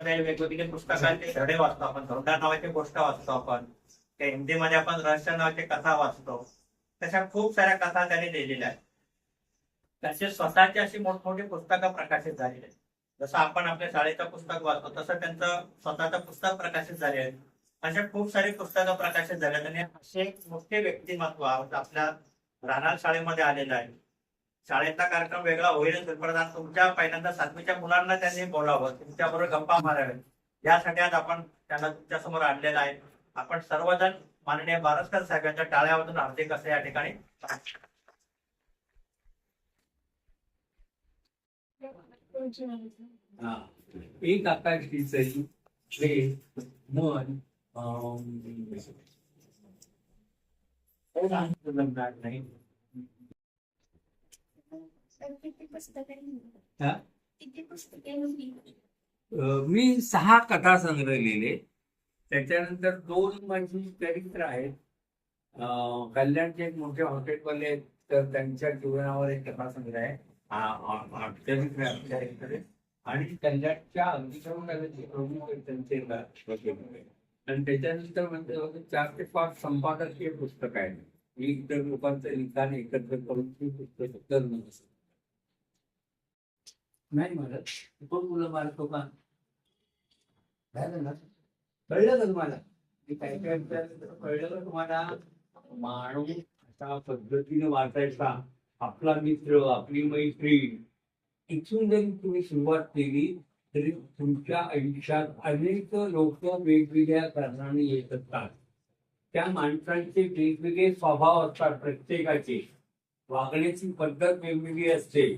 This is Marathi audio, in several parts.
वेगवेगळे पुस्तकांचे धडे वाचतो आपण. धोंडा नावाची गोष्ट वाचतो आपण. त्या हिंदीमध्ये आपण रहस्य नावाची कथा वाचतो. तशा खूप साऱ्या कथा त्यांनी लिहिलेल्या आहेत. त्याचे स्वतःची अशी मोठमोठी पुस्तकं प्रकाशित झालेली आहेत. जसं आपण आपल्या शाळेचं पुस्तक वाचतो तसं त्यांचं स्वतःचं पुस्तक प्रकाशित झाले आहे. अशा खूप सारी पुस्तकं प्रकाशित झाले आणि असे मोठे व्यक्तिमत्व आपल्या राहणार शाळेमध्ये आलेलं आहे. शाळेचा कार्यक्रम वेगळा होईलच पण आज तुमच्या पहिल्यांदा सातवीच्या मुलांना त्यांनी बोलावं तुमच्या बरोबर गप्पा माराव्यात यासाठी आज आपण त्यांना तुमच्यासमोर आणलेला आहे आपण सर्वजण माननीय बारसकर साहेबांच्या टाळ्यामधून हार्दिक असं या ठिकाणी हा. एक आकाश मन नाही किती पुस्तके हा? किती पुस्तके लिहिली? अं, मी सहा कथा संग्रह लिहिले त्याच्यानंतर दोन माझी चरित्र आहेत. अं, कल्याणचे एक मोठे हॉटेलवाले आहेत तर त्यांच्या जीवनावर एक कथा संग्रह आहे. चरित्र. आणि कल्याणच्या आहेत त्यांचे. आणि त्याच्यानंतर म्हणजे चार ते पाच संपादकीय पुस्तक आहे मी इतर लोकांचं लिखाण एकत्र करून ती पुस्तक. नाही म्हणत. कोण मुलं मारतो का झालं ना? कळलं का तुम्हाला? मी काय काय कळलं का तुम्हाला? माणूस अशा पद्धतीने वाचायचा. आपला मित्र आपली मैत्रीण. इथून जरी तुम्ही सुरुवात केली तरी तुमच्या आयुष्यात अनेक लोक वेगवेगळ्या कारणाने येत असतात. त्या माणसांचे वेगवेगळे स्वभाव असतात प्रत्येकाचे. वागण्याची पद्धत वेगवेगळी असते.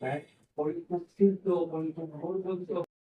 काय? ポリタンシート、ポリタンのほうがおいしい。